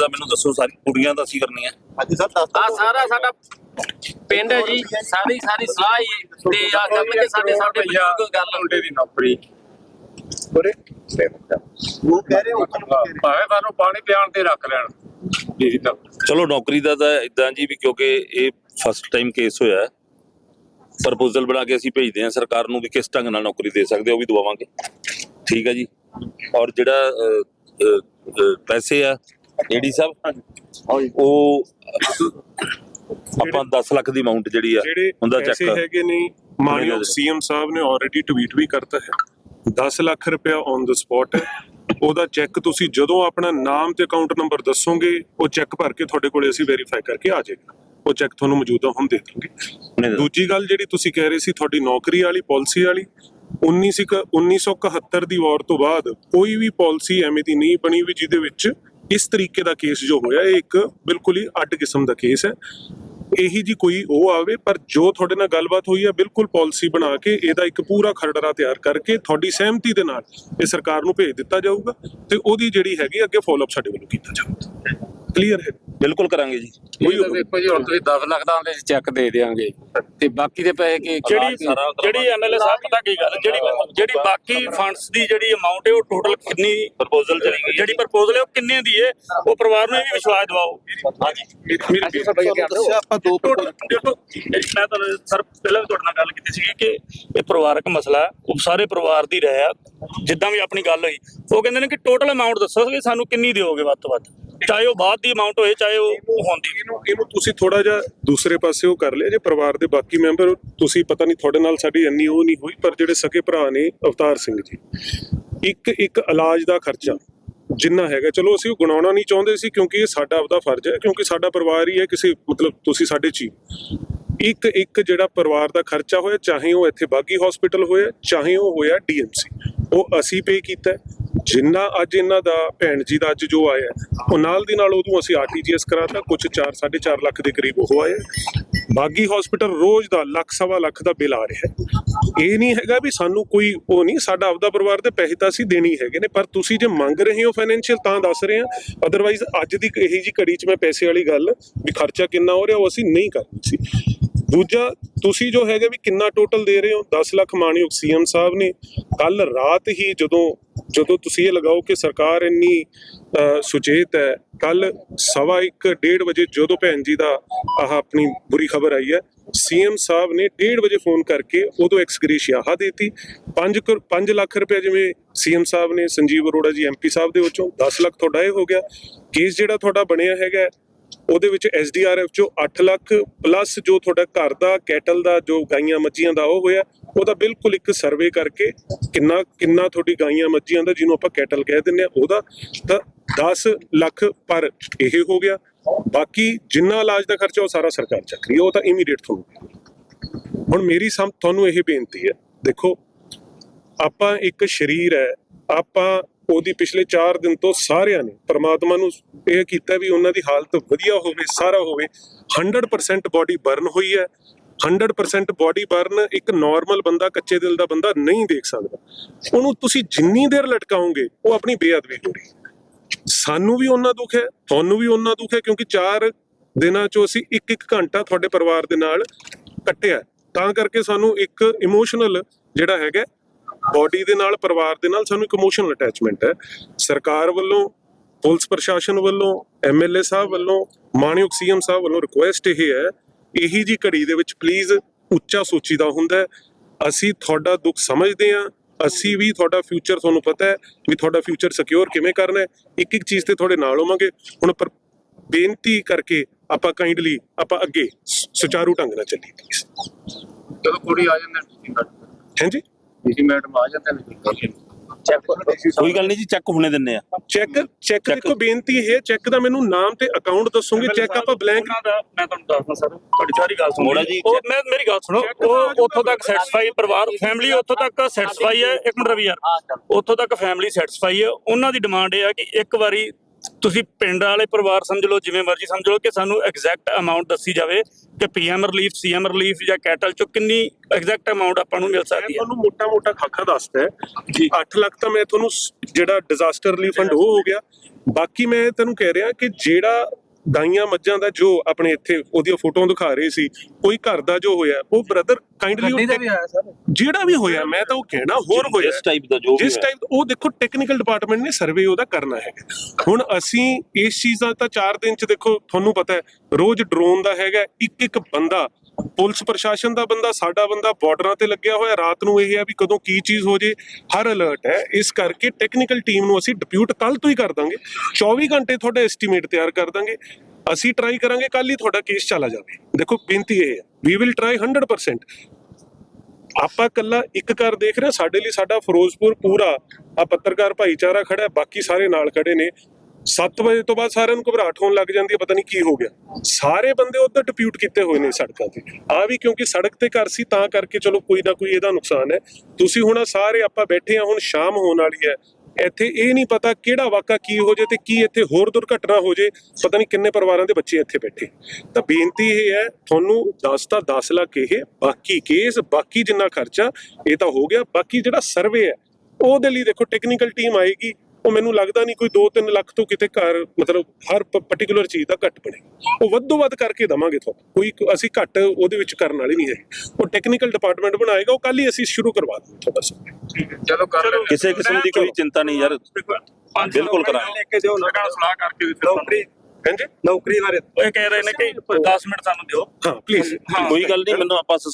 ਦਾ ਮੈਨੂੰ ਦੱਸੋ ਸਾਰੀ ਕੁੜੀਆਂ ਤਾਂ ਅਸੀਂ ਕਰਨੀਆਂ ਹਾਂਜੀ ਸਰ ਦੱਸ ਆ ਸਾਰਾ ਸਾਡਾ ਪਿੰਡ ਹੈ ਜੀ ਸਾਰੀ ਸਾਰੀ ਸਲਾਹ ਹੀ ਤੇ ਆ ਕਰਨਗੇ ਸਾਡੇ ਸਾਡੇ ਬਜ਼ੁਰਗ ਗੱਲ ਮੁੰਡੇ ਦੀ ਨੌਕਰੀ? ਬਰੇ ਉਹ ਕਹਿ ਰਹੇ ਹੋ ਤੁਹਾਨੂੰ ਕਹਿ ਰਹੇ ਭਾਵੇਂ ਸਾਨੂੰ ਪਾਣੀ ਪਿਆਣ ਤੇ ਰੱਖ ਲੈਣ। ਜੀ ਤਾਂ ਚਲੋ ਨੌਕਰੀ ਦਾ ਤਾਂ ਇਦਾਂ ਜੀ ਵੀ ਕਿਉਂਕਿ ਇਹ ਫਸਟ ਟਾਈਮ ਕੇਸ ਹੋਇਆ ਪ੍ਰਪੋਜ਼ਲ ਬਣਾ ਕੇ ਅਸੀਂ ਭੇਜਦੇ ਹਾਂ ਸਰਕਾਰ ਨੂੰ ਵੀ ਕਿਸ ਢੰਗ ਨਾਲ ਨੌਕਰੀ ਦੇ ਸਕਦੇ ਉਹ ਵੀ ਦਵਾਵਾਂਗੇ। ਠੀਕ ਹੈ ਜੀ? ਔਰ ਜਿਹੜਾ ਪੈਸੇ ਆ ਏਡੀ ਸਾਹਿਬ ਉਹ ਆਪਾਂ 10 ਲੱਖ ਦੀ ਅਮਾਉਂਟ ਜਿਹੜੀ ਆ ਜਿਹੜੇ ਪੈਸੇ ਚੈੱਕ ਹੈਗੇ ਨੇ ਮਾਨਯੋਗ ਸੀਐਮ ਸਾਹਿਬ ਨੇ ਆਲਰੇਡੀ ਟਵੀਟ ਵੀ ਕਰਤਾ ਹੈ। 10 ਲੱਖ ਰੁਪਇਆ ਔਨ ਦ ਸਪੌਟ ਹੈ। ਉਹਦਾ ਚੈੱਕ ਤੁਸੀਂ ਜਦੋਂ ਆਪਣਾ ਨਾਮ ਤੇ ਅਕਾਊਂਟ ਨੰਬਰ ਦੱਸੋਗੇ ਉਹ ਚੈੱਕ ਭਰ ਕੇ ਤੁਹਾਡੇ ਕੋਲੇ ਅਸੀਂ ਵੈਰੀਫਾਈ ਕਰਕੇ ਆ ਜਾਏਗਾ। ਉਹ ਚੈੱਕ ਤੁਹਾਨੂੰ ਮੌਜੂਦਾ ਹੁਣ ਦੇ ਦਾਂਗੇ ਦੂਜੀ ਗੱਲ ਜਿਹੜੀ ਤੁਸੀਂ ਕਹਿ ਰਹੇ ਸੀ ਤੁਹਾਡੀ ਨੌਕਰੀ ਵਾਲੀ ਪਾਲਿਸੀ ਵਾਲੀ 19 ਸੀ 1971 ਦੀ ਵਾਰ ਤੋਂ ਬਾਅਦ ਕੋਈ ਵੀ ਪਾਲਿਸੀ ਐਵੇਂ ਦੀ ਨਹੀਂ ਬਣੀ ਵੀ ਜਿਹਦੇ ਵਿੱਚ ਇਸ ਤਰੀਕੇ ਦਾ ਕੇਸ ਜੋ ਹੋਇਆ, ਇਹ ਇੱਕ ਬਿਲਕੁਲ ਹੀ ਅੱਡ ਕਿਸਮ ਦਾ ਕੇਸ ਹੈ। ਇਹੀ ਜੀ ਕੋਈ ਉਹ ਆਵੇ, ਪਰ ਜੋ ਤੁਹਾਡੇ ਨਾਲ ਗੱਲਬਾਤ ਹੋਈ ਹੈ, ਬਿਲਕੁਲ ਪਾਲਿਸੀ ਬਣਾ ਕੇ ਇਹਦਾ ਇੱਕ ਪੂਰਾ ਖਰੜਰਾ ਤਿਆਰ ਕਰਕੇ ਤੁਹਾਡੀ ਸਹਿਮਤੀ ਦੇ ਨਾਲ ਇਹ ਸਰਕਾਰ ਨੂੰ ਭੇਜ ਦਿੱਤਾ ਜਾਊਗਾ ਤੇ ਉਹਦੀ ਜਿਹੜੀ ਹੈਗੀ, ਅੱਗੇ ਫਾਲੋਅਪ ਸਾਡੇ ਵੱਲੋਂ ਕੀਤਾ ਜਾਊਗਾ। ਕਲੀਅਰ ਹੈ? ਬਿਲਕੁਲ ਕਰਾਂਗੇ ਜੀ। ਇਹ ਤਾਂ ਦੇਖੋ ਜੀ ਹੁਣ ਤੁਸੀਂ 10 ਲੱਖ ਦਾ ਉਹਦੇ ਚੈੱਕ ਦੇ ਦੇਾਂਗੇ ਤੇ ਬਾਕੀ ਦੇ ਪੈਸੇ ਕੀ ਜਿਹੜੀ ਜਿਹੜੀ ਐਮਐਲਏ ਸਾਹਿਬ ਪਤਾ ਕੀ ਗੱਲ ਜਿਹੜੀ ਜਿਹੜੀ ਬਾਕੀ ਫੰਡਸ ਦੀ ਜਿਹੜੀ ਅਮਾਉਂਟ ਹੈ ਉਹ ਟੋਟਲ ਕਿੰਨੀ ਪ੍ਰਪੋਜ਼ਲ ਚਲੀ ਗਈ ਜਿਹੜੀ ਪ੍ਰਪੋਜ਼ਲ ਹੈ ਉਹ ਕਿੰਨੇ ਦੀ ਹੈ? ਉਹ ਪਰਿਵਾਰ ਨੂੰ ਇਹ ਵੀ ਵਿਸ਼ਵਾਸ ਦਿਵਾਓ। ਹਾਂਜੀ। ਅਸੀਂ ਸਭ ਇਹ ਹੋ ਦੱਸਿਆ ਆਪਾਂ ਦੋ ਟੋਟਲ ਦੇਖੋ ਮੈਂ ਤਾਂ ਸਰ ਪਹਿਲਾਂ ਵੀ ਤੁਹਾਡੇ ਨਾਲ ਗੱਲ ਕੀਤੀ ਸੀ ਕਿ ਇਹ ਪਰਿਵਾਰਕ ਮਸਲਾ ਹੈ, ਉਹ ਸਾਰੇ ਪਰਿਵਾਰ ਦੀ ਰਹਿ ਆ। ਜਿੱਦਾਂ ਵੀ ਆਪਣੀ ਗੱਲ ਹੋਈ ਉਹ ਕਹਿੰਦੇ ਨੇ ਕਿ ਟੋਟਲ ਅਮਾਉਂਟ ਦੱਸੋ ਕਿ ਸਾਨੂੰ ਕਿੰਨੀ ਦਿਓਗੇ ਵੱਧ ਤੋਂ ਵੱਧ? ਚਾਹੇ ਉਹ ਬਾਅਦ ਦੀ ਅਮਾਉਂਟ ਹੋਏ, ਚਾਹੇ ਉਹ ਹੁੰਦੀ ਇਹਨੂੰ ਇਹਨੂੰ ਤੁਸੀਂ ਥੋੜਾ ਜਿਹਾ ਦੂਸਰੇ ਪਾਸੇ ਉਹ ਕਰ ਲਿਆ, ਜੇ ਪਰਿਵਾਰ ਦੇ ਬਾਕੀ ਮੈਂਬਰ ਤੁਸੀਂ ਪਤਾ ਨਹੀਂ ਤੁਹਾਡੇ ਨਾਲ ਸਾਡੀ ਇੰਨੀ ਉਹ ਨਹੀਂ ਹੋਈ, ਪਰ ਜਿਹੜੇ ਸਕੇ ਭਰਾ ਨੇ ਅਵਤਾਰ ਸਿੰਘ ਜੀ। ਇੱਕ ਇੱਕ ਇਲਾਜ ਦਾ ਖਰਚਾ ਜਿੰਨਾ ਹੈਗਾ, ਚਲੋ ਅਸੀਂ ਉਹ ਗੁਣਾਉਣਾ ਨਹੀਂ ਚਾਹੁੰਦੇ ਸੀ, ਕਿਉਂਕਿ ਇਹ ਸਾਡਾ ਆਪਦਾ ਫਰਜ਼ ਹੈ, ਕਿਉਂਕਿ ਸਾਡਾ ਪਰਿਵਾਰ ਹੀ ਹੈ ਕਿਸੇ, ਮਤਲਬ ਤੁਸੀਂ ਸਾਡੇ ਚ। ਇੱਕ ਇੱਕ ਜਿਹੜਾ ਪਰਿਵਾਰ ਦਾ ਖਰਚਾ ਹੋਇਆ, ਚਾਹੇ ਉਹ ਇੱਥੇ ਬਾਗੀ ਹਸਪੀਟਲ ਹੋਇਆ, ਚਾਹੇ ਉਹ ਹੋਇਆ ਡੀਐਮਸੀ ਉਹ ਅਸੀਂ ਪੇ ਕੀਤਾ ਜਿੰਨਾ ਅੱਜ ਇਹਨਾਂ ਦਾ ਭੈਣ ਜੀ ਦਾ ਅੱਜ ਜੋ ਆਇਆ ਉਹ ਨਾਲ ਦੀ ਨਾਲ ਉਦੋਂ ਅਸੀਂ ਆਰਟੀਜੀਐਸ ਕਰਾਤਾ ਕੁਝ 4 4.5 ਲੱਖ ਦੇ ਕਰੀਬ ਉਹ ਆਇਆ ਬਾਗੀ ਹਸਪੀਟਲ ਰੋਜ਼ ਦਾ ਲੱਖ, ਸਵਾ ਲੱਖ ਦਾ ਬਿੱਲ ਆ ਰਿਹਾ ਹੈ। ਇਹ ਨਹੀਂ ਹੈਗਾ ਵੀ ਸਾਨੂੰ ਕੋਈ ਉਹ ਨਹੀਂ, ਸਾਡਾ ਆਪਦਾ ਪਰਿਵਾਰ ਦੇ ਪੈਸੇ ਤਾਂ ਅਸੀਂ ਦੇਣੇ ਹੈਗੇ ਨੇ, ਪਰ ਤੁਸੀਂ ਜੇ ਮੰਗ ਰਹੇ ਹੋ ਫਾਈਨੈਂਸ਼ੀਅਲ ਤਾਂ ਦੱਸ ਰਹੇ ਹਾਂ। ਅਦਰਵਾਈਜ਼ ਅੱਜ ਦੀ ਇਹੀ ਜੀ ਘੜੀ 'ਚ ਮੈਂ ਪੈਸੇ ਵਾਲੀ ਗੱਲ ਵੀ ਖਰਚਾ ਕਿੰਨਾ ਹੋ ਰਿਹਾ, ਉਹ ਅਸੀਂ ਨਹੀਂ ਕਰਨੀ ਸੀ। ਦੂਜਾ, ਤੁਸੀਂ ਜੋ ਹੈਗਾ ਵੀ ਕਿੰਨਾ ਟੋਟਲ ਦੇ ਰਹੇ ਹੋ? 10 ਲੱਖ ਮਾਨਯੋਗ ਸੀਐਮ ਸਾਹਿਬ ਨੇ। ਕੱਲ ਰਾਤ ਹੀ ਜਦੋਂ ਜਦੋਂ ਤੁਸੀਂ ਇਹ ਲਗਾਓ ਕਿ ਸਰਕਾਰ ਇੰਨੀ ਸੁਚੇਤ ਹੈ, ਕੱਲ ਸਵਾ ਇੱਕ, ਡੇਢ ਵਜੇ ਜਦੋਂ ਭੈਣ ਜੀ ਦਾ ਆਹ ਆਪਣੀ ਬੁਰੀ ਖਬਰ ਆਈ ਹੈ, ਸੀਐਮ ਸਾਹਿਬ ਨੇ ਡੇਢ ਵਜੇ ਫੋਨ ਕਰਕੇ ਉਦੋਂ ਐਕਸਗ੍ਰੇਸ਼ੀਆ ਹਾ ਦੇਤੀ। 5 5 ਲੱਖ ਰੁਪਏ ਜਿਵੇਂ ਸੀਐਮ ਸਾਹਿਬ ਨੇ, ਸੰਜੀਵ ਅਰੋੜਾ ਜੀ ਐਮਪੀ ਸਾਹਿਬ ਦੇ ਵਿੱਚੋਂ 10 ਲੱਖ ਤੁਹਾਡਾ ਇਹ ਹੋ ਗਿਆ। ਕੇਸ ਜਿਹੜਾ ਤੁਹਾਡਾ ਬਣਿਆ ਹੈਗਾ ਉਹਦੇ ਵਿੱਚ ਐਸਡੀਆਰਐਫ ਚੋਂ 8 ਲੱਖ ਪਲੱਸ ਜੋ ਤੁਹਾਡਾ ਘਰ ਦਾ ਕੈਟਲ ਦਾ, ਜੋ ਗਾਈਆਂ ਮੱਝੀਆਂ ਦਾ ਉਹ ਹੋਇਆ, ਉਹਦਾ ਬਿਲਕੁਲ ਇੱਕ ਸਰਵੇ ਕਰਕੇ ਕਿੰਨਾ ਕਿੰਨਾ ਤੁਹਾਡੀ ਗਾਈਆਂ ਮੱਝੀਆਂ ਦਾ ਜਿਹਨੂੰ ਆਪਾਂ ਕੈਟਲ ਕਹਿ ਦਿੰਦੇ ਆ ਉਹਦਾ ਤਾਂ 10 ਲੱਖ ਪਰ ਇਹ ਹੋ ਗਿਆ। ਬਾਕੀ ਜਿੰਨਾ ਇਲਾਜ ਦਾ ਖਰਚਾ, ਉਹ ਸਾਰਾ ਸਰਕਾਰ ਚੱਕ ਰਹੀ ਹੈ, ਉਹ ਤਾਂ ਇਮੀਡੀਏਟ ਤੁਹਾਨੂੰ ਹੁਣ ਮੇਰੀ ਸਮ, ਤੁਹਾਨੂੰ ਇਹ ਬੇਨਤੀ ਹੈ, ਦੇਖੋ, ਆਪਾਂ ਇੱਕ ਸ਼ਰੀਰ ਹੈ, ਆਪਾਂ ਉਹਦੀ ਪਿਛਲੇ 4 ਦਿਨ ਤੋਂ ਸਾਰਿਆਂ ਨੇ ਪ੍ਰਮਾਤਮਾ ਨੂੰ ਇਹ ਕੀਤਾ ਵੀ ਉਹਨਾਂ ਦੀ ਹਾਲਤ ਵਧੀਆ ਹੋਵੇ, ਸਾਰਾ ਹੋਵੇ। 100% ਬਾਡੀ ਬਰਨ ਹੋਈ ਹੈ। 100% ਬਾਡੀ ਬਰਨ ਇੱਕ ਨਾਰਮਲ ਬੰਦਾ, ਕੱਚੇ ਦਿਲ ਦਾ ਬੰਦਾ ਨਹੀਂ ਦੇਖ ਸਕਦਾ। ਉਹਨੂੰ ਤੁਸੀਂ ਜਿੰਨੀ ਦੇਰ ਲਟਕਾਓਗੇ, ਉਹ ਆਪਣੀ ਬੇਅਦਬੀ ਹੋ ਰਹੀ ਸਾਨੂੰ ਵੀ ਉਹਨਾਂ ਦੁੱਖ ਹੈ, ਤੁਹਾਨੂੰ ਵੀ ਉਹਨਾਂ ਦੁੱਖ ਹੈ, ਕਿਉਂਕਿ 4 ਦਿਨਾਂ ਚੋਂ ਅਸੀਂ ਇੱਕ ਇੱਕ ਘੰਟਾ ਤੁਹਾਡੇ ਪਰਿਵਾਰ ਦੇ ਨਾਲ ਕੱਟਿਆ। ਤਾਂ ਕਰਕੇ ਸਾਨੂੰ ਇੱਕ ਇਮੋਸ਼ਨਲ ਜਿਹੜਾ ਹੈਗਾ ਬਾਡੀ ਦੇ ਨਾਲ ਪਰਿਵਾਰ ਦੇ ਨਾਲ ਸਾਨੂੰ ਇੱਕ ਇਮੋਸ਼ਨਲ ਅਟੈਚਮੈਂਟ ਹੈ। ਸਰਕਾਰ ਵੱਲੋਂ ਪੁਲਿਸ ਪ੍ਰਸ਼ਾਸਨ ਵੱਲੋਂ ਐਮਐਲਏ ਸਾਹਿਬ ਵੱਲੋਂ ਮਾਨਯੋਗ ਸੀਐਮ ਸਾਹਿਬ ਵੱਲੋਂ ਰਿਕੁਐਸਟ ਇਹ ਹੈ ਇਹੀ ਜੀ ਘੜੀ ਦੇ ਵਿੱਚ ਪਲੀਜ਼ ਉੱਚਾ ਸੋਚੀਦਾ ਹੁੰਦਾ ਅਸੀਂ ਤੁਹਾਡਾ ਦੁੱਖ ਸਮਝਦੇ ਹਾਂ ਅਸੀਂ ਵੀ ਤੁਹਾਡਾ ਫਿਊਚਰ ਤੁਹਾਨੂੰ ਪਤਾ ਹੈ ਵੀ ਤੁਹਾਡਾ ਫਿਊਚਰ ਸਿਕਿਉਰ ਕਿਵੇਂ ਕਰਨਾ ਹੈ। ਇੱਕ ਇੱਕ ਚੀਜ਼ ਤੇ ਤੁਹਾਡੇ ਨਾਲ ਹੋਵਾਂਗੇ। ਹੁਣ ਪਰ ਬੇਨਤੀ ਕਰਕੇ ਆਪਾਂ ਕਾਈਂਡਲੀ ਆਪਾਂ ਅੱਗੇ ਸੁਚਾਰੂ ਢੰਗ ਨਾਲ ਚੱਲੀਏ। ਜਦੋਂ ਕੁੜੀ ਆ ਜਾਂਦੇ ਹਾਂਜੀ? ਜੀ ਮੈਡਮ ਆ ਜਾਂਦੇ ਨੇ ਚੈੱਕ ਕੋਈ ਗੱਲ ਨਹੀਂ ਜੀ ਚੈੱਕ ਹੁਣੇ ਦਿੰਨੇ ਆ। ਚੈੱਕ ਚੈੱਕ ਦੇਖੋ ਬੇਨਤੀ ਇਹ ਹੈ ਚੈੱਕ ਦਾ ਮੈਨੂੰ ਨਾਮ ਤੇ ਅਕਾਊਂਟ ਦੱਸੋਗੇ ਚੈੱਕ ਆਪਾਂ ਬਲੈਂਕ ਮੈਂ ਤੁਹਾਨੂੰ ਦੱਸਦਾ ਸਰ ਤੁਹਾਡੀ ਸਾਰੀ ਗੱਲ ਸੁਣੋ। ਮੋੜਾ ਜੀ, ਉਹ ਮੈਂ ਮੇਰੀ ਗੱਲ ਸੁਣੋ ਉਹ ਉੱਥੋਂ ਤੱਕ ਸੈਟੀਸਫਾਈ ਪਰਿਵਾਰ ਫੈਮਿਲੀ ਉੱਥੋਂ ਤੱਕ ਸੈਟੀਸਫਾਈ ਹੈ। ਇੱਕ ਮਿੰਟ ਰਵੀ ਯਾਰ। ਉੱਥੋਂ ਤੱਕ ਫੈਮਿਲੀ ਸੈਟੀਸਫਾਈ ਹੈ। ਉਹਨਾਂ ਦੀ ਡਿਮਾਂਡ ਇਹ ਹੈ ਕਿ ਇੱਕ ਵਾਰੀ ਤੁਸੀਂ ਪਿੰਡ ਵਾਲੇ ਪਰਿਵਾਰ ਸਮਝ ਲਓ ਜਿਵੇਂ ਮਰਜ਼ੀ ਸਮਝ ਲਓ ਕਿ ਸਾਨੂੰ ਐਗਜ਼ੈਕਟ ਅਮਾਉਂਟ ਦੱਸੀ ਜਾਵੇ ਕਿ ਪੀਐਮ ਰਿਲੀਫ ਸੀਐਮ ਰਿਲੀਫ ਜਾਂ ਕੈਟਲ ਚੋਂ ਕਿੰਨੀ ਐਗਜ਼ੈਕਟ ਅਮਾਉਂਟ ਆਪਾਂ ਨੂੰ ਮਿਲ ਸਕਦੀ ਹੈ। ਤੁਹਾਨੂੰ ਮੋਟਾ ਮੋਟਾ ਖਾਕਾ ਦੱਸਦਾ ਹੈ ਜੀ। 8 ਲੱਖ ਤਾਂ ਮੈਂ ਤੁਹਾਨੂੰ ਜਿਹੜਾ ਡਿਜ਼ਾਸਟਰ ਰਿਲੀਫ ਫੰਡ ਉਹ ਹੋ ਗਿਆ। ਬਾਕੀ ਮੈਂ ਤੈਨੂੰ ਕਹਿ ਰਿਹਾ ਕਿ ਜਿਹੜਾ ਗਾਈਆਂ ਮੱਝਾਂ ਦਾ ਜੋ ਆਪਣੇ ਇੱਥੇ ਉਹਦੀਆਂ ਫੋਟੋਆਂ ਦਿਖਾ ਰਹੇ ਸੀ ਕੋਈ ਘਰ ਦਾ ਜੋ ਹੋਇਆ ਉਹ ਬ੍ਰਦਰ ਕਾਈਂਡਲੀ ਜਿਹੜਾ ਵੀ ਹੋਇਆ ਮੈਂ ਤਾਂ ਉਹ ਕਹਿਣਾ ਹੋਰ ਹੋਇਆ। ਇਸ ਟਾਈਪ ਦਾ ਜੋ ਜਿਸ ਹੈ। ਟਾਈਪ ਉਹ ਦੇਖੋ ਟੈਕਨੀਕਲ ਡਿਪਾਰਟਮੈਂਟ ਨੇ ਸਰਵੇ ਉਹਦਾ ਕਰਨਾ ਹੈਗਾ ਹੁਣ ਅਸੀਂ ਇਸ ਚੀਜ਼ ਦਾ ਤਾਂ 4 ਦਿਨ ਚ ਦੇਖੋ ਤੁਹਾਨੂੰ ਪਤਾ ਹੈ ਰੋਜ਼ ਡਰੋਨ ਦਾ ਹੈਗਾ ਇੱਕ ਇੱਕ ਬੰਦਾ ਪੁਲਿਸ ਪ੍ਰਸ਼ਾਸਨ ਦਾ ਬੰਦਾ, ਸਾਡਾ ਬੰਦਾ ਬਾਰਡਰਾਂ ਤੇ ਲੱਗਿਆ ਹੋਇਆ, ਰਾਤ ਨੂੰ ਇਹ ਹੈ ਵੀ ਕਦੋਂ ਕੀ ਚੀਜ਼ ਹੋ ਜੇ, ਹਰ ਅਲਰਟ ਹੈ। ਇਸ ਕਰਕੇ ਟੈਕਨੀਕਲ ਟੀਮ ਨੂੰ ਅਸੀਂ ਡਿਪਿਊਟ ਕੱਲ ਤੋਂ ਹੀ ਕਰ ਦਾਂਗੇ। 24 ਘੰਟੇ ਤੁਹਾਡਾ ਐਸਟੀਮੇਟ ਤਿਆਰ ਕਰ ਦਾਂਗੇ। ਅਸੀਂ ਟਰਾਈ ਕਰਾਂਗੇ ਕੱਲ ਹੀ ਤੁਹਾਡਾ ਕੇਸ ਚਲਾ ਜਾਵੇ। ਦੇਖੋ, ਬੇਨਤੀ ਇਹ ਹੈ ਵੀ ਵਿਲ ਟਰਾਈ 100% ਆਪਾਂ ਕੱਲਾ ਇੱਕ ਘਰ ਦੇਖ ਰਹੇ ਸਾਡੇ ਲਈ ਸਾਡਾ ਫਿਰੋਜ਼ਪੁਰ ਪੂਰਾ ਆ ਪੱਤਰਕਾਰ ਭਾਈਚਾਰਾ ਖੜਾ ਹੈ, ਬਾਕੀ ਸਾਰੇ ਨਾਲ ਖੜੇ ਨੇ। 7 ਵਜੇ ਤੋਂ ਬਾਅਦ ਸਾਰਿਆਂ ਨੂੰ ਘਬਰਾਹਟ ਹੋਣ ਲੱਗ ਜਾਂਦੀ ਹੈ, ਪਤਾ ਨਹੀਂ ਕੀ ਹੋ ਗਿਆ। ਸਾਰੇ ਬੰਦੇ ਉੱਧਰ ਡਿਪਿਊਟ ਕੀਤੇ ਹੋਏ ਨੇ ਸੜਕਾਂ ਤੇ। ਆ ਵੀ ਕਿਉਂਕਿ ਸੜਕ ਤੇ ਘਰ ਸੀ, ਤਾਂ ਕਰਕੇ ਚਲੋ ਕੋਈ ਨਾ ਕੋਈ ਇਹਦਾ ਨੁਕਸਾਨ ਹੈ। ਤੁਸੀਂ ਹੁਣ ਸਾਰੇ ਆਪਾਂ ਬੈਠੇ ਆ ਹੁਣ ਸ਼ਾਮ ਹੋਣ ਵਾਲੀ ਹੈ। ਇੱਥੇ ਇਹ ਨਹੀਂ ਪਤਾ ਕਿਹੜਾ ਵਾਕਾ ਕੀ ਹੋ ਜੇ ਤੇ ਕੀ ਇੱਥੇ ਹੋਰ ਦੁਰਘਟਨਾ ਹੋ ਜੇ। ਪਤਾ ਨਹੀਂ ਕਿੰਨੇ ਪਰਿਵਾਰਾਂ ਦੇ ਬੱਚੇ ਇੱਥੇ ਬੈਠੇ। ਤਾਂ ਬੇਨਤੀ ਇਹ ਹੈ, ਤੁਹਾਨੂੰ 10 ਤਾਂ 10 ਲੱਖ ਇਹ, ਬਾਕੀ ਕੇਸ ਬਾਕੀ ਜਿੰਨਾ ਖਰਚਾ, ਇਹ ਤਾਂ ਹੋ ਗਿਆ। ਬਾਕੀ ਜਿਹੜਾ ਸਰਵੇ ਹੈ, ਉਹਦੇ ਲਈ ਦੇਖੋ ਟੈਕਨੀਕਲ ਟੀਮ ਆਏਗੀ। ਉਹ ਮੈਨੂੰ ਲੱਗਦਾ ਨਹੀਂ ਕੋਈ 2-3 ਲੱਖ ਤੋਂ ਕਿਤੇ ਘਰ ਮਤਲਬ ਹਰ ਪਾਰਟਿਕੂਲਰ ਚੀਜ਼ ਦਾ ਘੱਟ ਬਣੇ। ਉਹ ਵੱਧੋ ਵੱਧ ਕਰਕੇ ਦਵਾਂਗੇ ਤੁਹਾਨੂੰ। ਕੋਈ ਅਸੀਂ ਘੱਟ ਉਹਦੇ ਵਿੱਚ ਕਰਨ ਵਾਲੇ ਨਹੀਂ ਹੈ। ਉਹ ਟੈਕਨੀਕਲ ਡਿਪਾਰਟਮੈਂਟ ਬਣਾਏਗਾ ਉਹ ਕੱਲ ਹੀ ਅਸੀਂ ਸ਼ੁਰੂ ਕਰਵਾ ਦਾਂਗੇ ਤੁਹਾਡਾ ਸਰਵੇ ਚਲੋ ਕਰ ਲੈਂਦੇ ਕਿਸੇ ਕਿਸਮ ਦੀ ਕੋਈ ਚਿੰਤਾ ਨਹੀਂ ਯਾਰ। ਬਿਲਕੁਲ ਕਰਾਂਗੇ। ਲੈ ਕੇ ਦਿਓ ਸਰਕਾਰ ਸਲਾਹ ਕਰਕੇ ਵੀ ਫਿਰ ਨੌਕਰੀ। ਹਾਂਜੀ? ਨੌਕਰੀ ਬਾਰੇ। ਉਹ ਇਹ ਕਹਿ ਰਹੇ ਨੇ ਕਿ 10 ਮਿੰਟ ਸਾਨੂੰ ਦਿਓ। ਹਾਂ ਪਲੀਜ਼ ਕੋਈ ਗੱਲ ਨਹੀਂ ਮੈਨੂੰ ਆਪਾਂ